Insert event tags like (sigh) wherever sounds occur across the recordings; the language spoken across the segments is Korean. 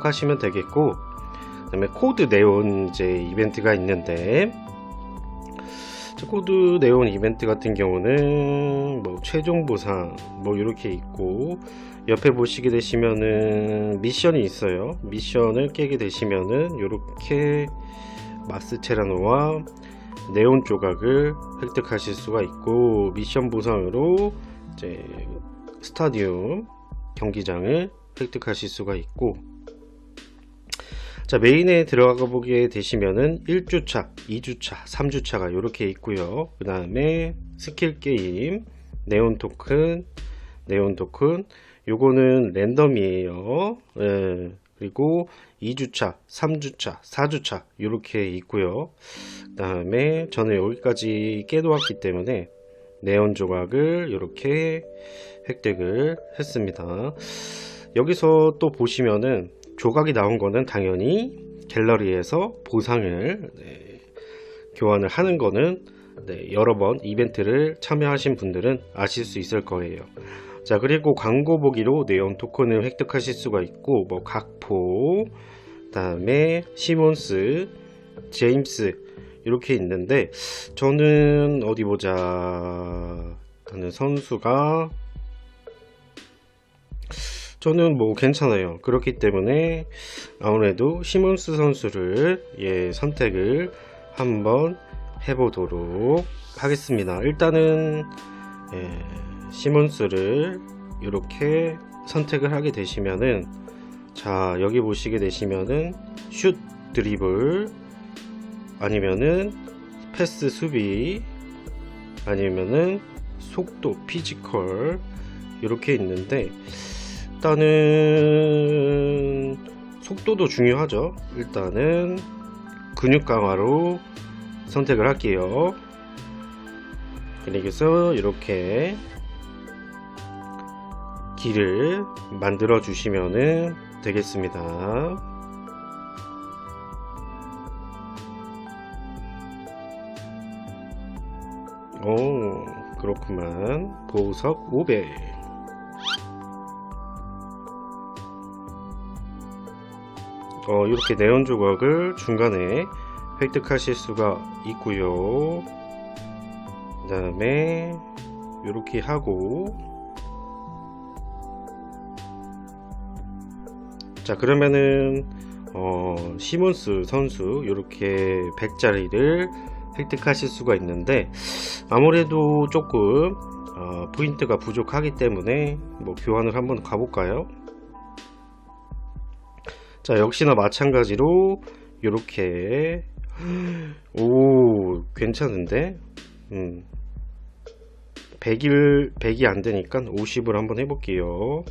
생각하시면 되겠고 그 다음에 코드 네온 이제 이벤트가 있는데 저 코드 네온 이벤트 같은 경우는 뭐 최종 보상 뭐 이렇게 있고 옆에 보시게 되시면은 미션이 있어요. 미션을 깨게 되시면은 이렇게 마스 체라노와 네온 조각을 획득하실 수가 있고 미션 보상으로 이제 스타디움 경기장을 획득하실 수가 있고 자 메인에 들어가 보게 되시면은 1주차, 2주차, 3주차가 이렇게 있고요. 그 다음에 스킬 게임, 네온 토큰, 네온 토큰 요거는 랜덤이에요. 예, 그리고 2주차, 3주차, 4주차 이렇게 있고요. 그 다음에 저는 여기까지 깨놓았기 때문에 네온 조각을 이렇게 획득을 했습니다. 여기서 또 보시면은 조각이 나온 거는 당연히 갤러리에서 보상을 네, 교환을 하는 거는 네, 여러 번 이벤트를 참여하신 분들은 아실 수 있을 거예요. 자 그리고 광고 보기로 네온 토큰을 획득하실 수가 있고 뭐 각포 그다음에 시몬스 제임스 이렇게 있는데 저는 어디 보자 하는 선수가 저는 뭐 괜찮아요. 그렇기 때문에 아무래도 시몬스 선수를 예 선택을 한번 해보도록 하겠습니다. 일단은 예, 시몬스를 이렇게 선택을 하게 되시면은 자 여기 보시게 되시면은 슛 드리블 아니면은 패스 수비 아니면은 속도 피지컬 이렇게 있는데 일단은 속도도 중요하죠 일단은 근육 강화로 선택을 할게요 그래서 이렇게 길을 만들어 주시면 되겠습니다. 오, 그렇구만. 보석 500. 어, 이렇게 네온 조각을 중간에 획득하실 수가 있고요. 그 다음에 이렇게 하고 자 그러면은 어, 시몬스 선수 이렇게 100짜리를 획득하실 수가 있는데 아무래도 조금 어, 포인트가 부족하기 때문에 뭐 교환을 한번 가볼까요? 자 역시나 마찬가지로 이렇게. 오 괜찮은데? 음. 100일 100이 안 되니까 50을 한번 해볼게요.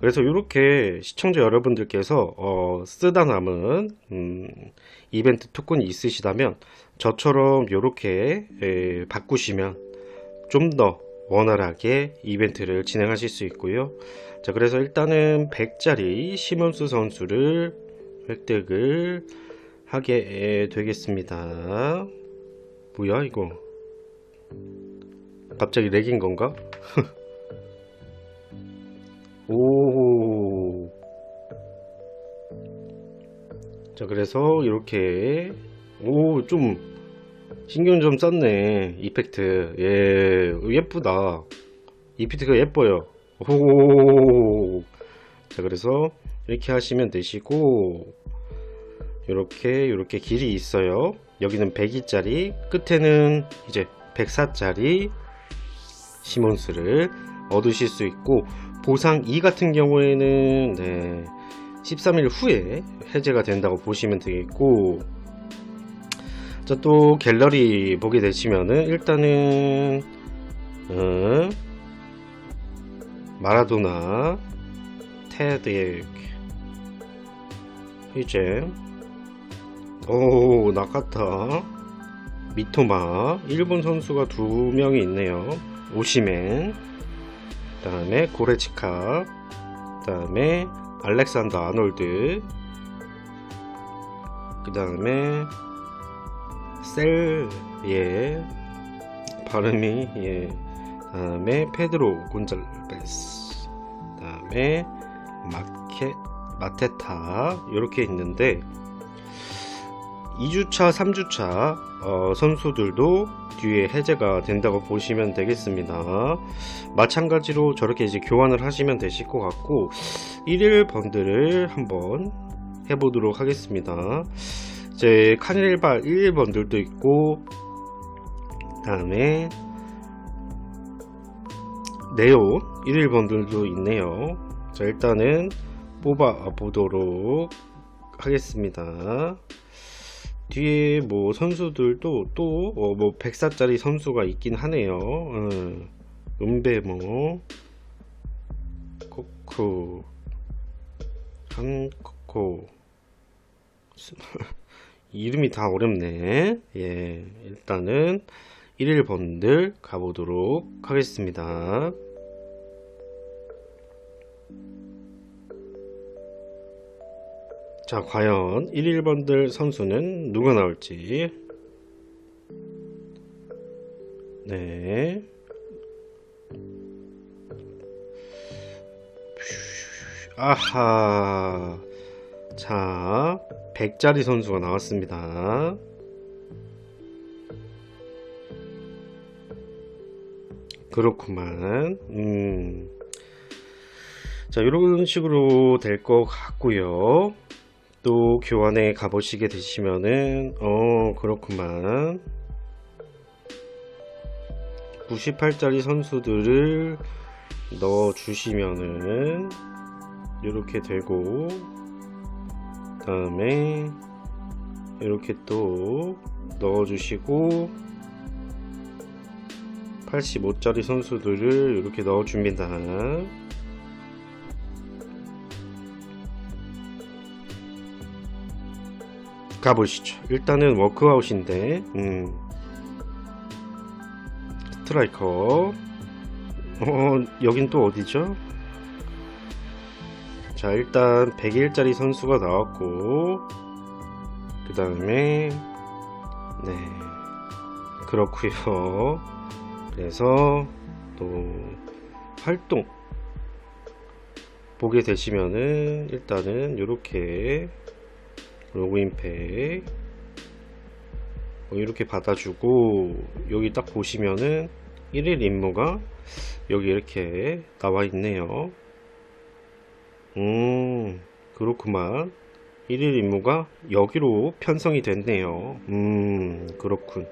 그래서 이렇게 시청자 여러분들께서 어, 쓰다 남은 음, 이벤트 토큰이 있으시다면 저처럼 이렇게 에, 바꾸시면 좀더 원활하게 이벤트를 진행하실 수 있고요. 자 그래서 일단은 100짜리 시몬스 선수를 획득을 하게 되겠습니다. 뭐야 이거? 갑자기 렉인 건가? (laughs) 오. 자, 그래서 이렇게 오, 좀 신경 좀 썼네. 이펙트. 예, 예쁘다. 이펙트가 예뻐요. 오. 자, 그래서 이렇게 하시면 되시고 이렇게 이렇게 길이 있어요. 여기는 102짜리, 끝에는 이제 104짜리 시몬스를 얻으실 수 있고 보상 2 같은 경우에는 네, 13일 후에 해제가 된다고 보시면 되겠고 자 또 갤러리 보게 되시면은 일단은 어, 마라도나 테드 이제 오 나카타 미토마 일본 선수가 두 명이 있네요. 오시멘 그 다음에 고레치카 그 다음에 알렉산더 아놀드 그 다음에 셀 예 발음이 예 다음에 페드로 곤잘베스 그 다음에 마켓 마테타 이렇게 있는데 2주차, 3주차 어, 선수들도 뒤에 해제가 된다고 보시면 되겠습니다. 마찬가지로 저렇게 이제 교환을 하시면 되실 것 같고 1일 번들을 한번 해보도록 하겠습니다. 이제 카닐발 1일 번들도 있고 다음에 네온 1일 번들도 있네요. 자 일단은 뽑아 보도록 하겠습니다. 뒤에 뭐 선수들도 또뭐 104짜리 선수가 있긴 하네요. 음, 은배모, 코코, 한코코. 이름이 다 어렵네. 예, 일단은 1일 번들 가보도록 하겠습니다. 자, 과연 1일 번들 선수는 누가 나올지. 네. 아하. 자, 100짜리 선수가 나왔습니다. 그렇구만. 음. 자, 이런 식으로 될 것 같고요. 또 교환에 가보시게 되시면은 어 그렇구만 98짜리 선수들을 넣어 주시면은 이렇게 되고 다음에 이렇게 또 넣어 주시고 85짜리 선수들을 이렇게 넣어 줍니다 가보시죠. 일단은 워크아웃인데, 음. 스트라이커. 어, 여긴 또 어디죠? 자, 일단 100일짜리 선수가 나왔고, 그 다음에, 네. 그렇구요 그래서, 또, 활동. 보게 되시면은, 일단은, 요렇게, 로그인 팩 뭐 이렇게 받아주고 여기 딱 보시면은 1일 임무가 여기 이렇게 나와 있네요 음 그렇구만. 1일 임무가 여기로 편성이 됐네요. 음 그렇군.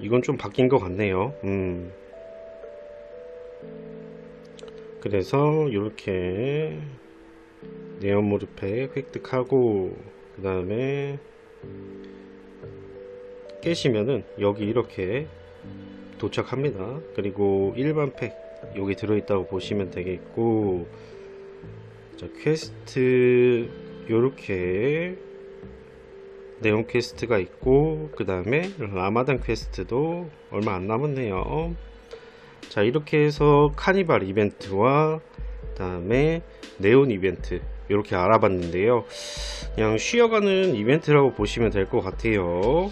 이건 좀 바뀐 것 같네요. 음. 그래서 이렇게 네온 모드팩 획득하고 그 다음에 깨시면은 여기 이렇게 도착합니다. 그리고 일반 팩 여기 들어있다고 보시면 되겠고 자 퀘스트 요렇게 네온 퀘스트가 있고 그 다음에 라마단 퀘스트도 얼마 안 남았네요. 자 이렇게 해서 카니발 이벤트와 그 다음에 네온 이벤트 이렇게 알아봤는데요. 그냥 쉬어가는 이벤트라고 보시면 될 것 같아요.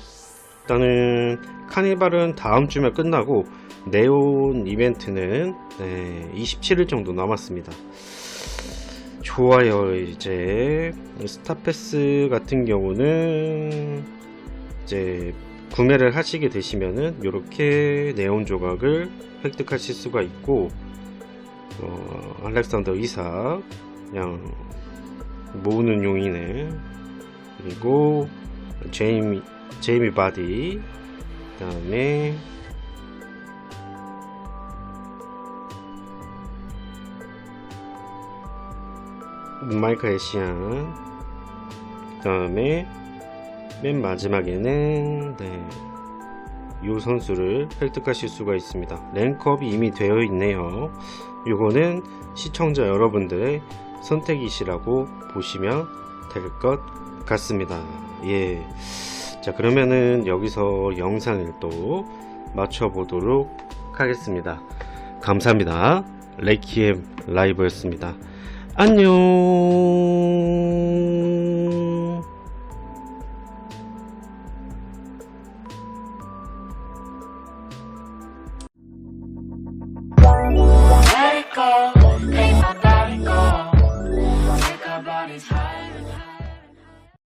일단은 카니발은 다음 주면 끝나고 네온 이벤트는 네, 27일 정도 남았습니다. 좋아요 이제. 스타패스 같은 경우는 이제 구매를 하시게 되시면은 이렇게 네온 조각을 획득하실 수가 있고 어, 알렉산더 이사 그냥 모으는 용이네. 그리고 제이미 제이미 바디 그 다음에 마이크 에시안 그 다음에 맨 마지막에는 네, 이 선수를 획득하실 수가 있습니다. 랭크업이 이미 되어 있네요. 이거는 시청자 여러분들의 선택이시라고 보시면 될 것 같습니다. 예. 자 그러면은 여기서 영상을 또 맞춰 보도록 하겠습니다. 감사합니다. 레이키엠 라이브였습니다 안녕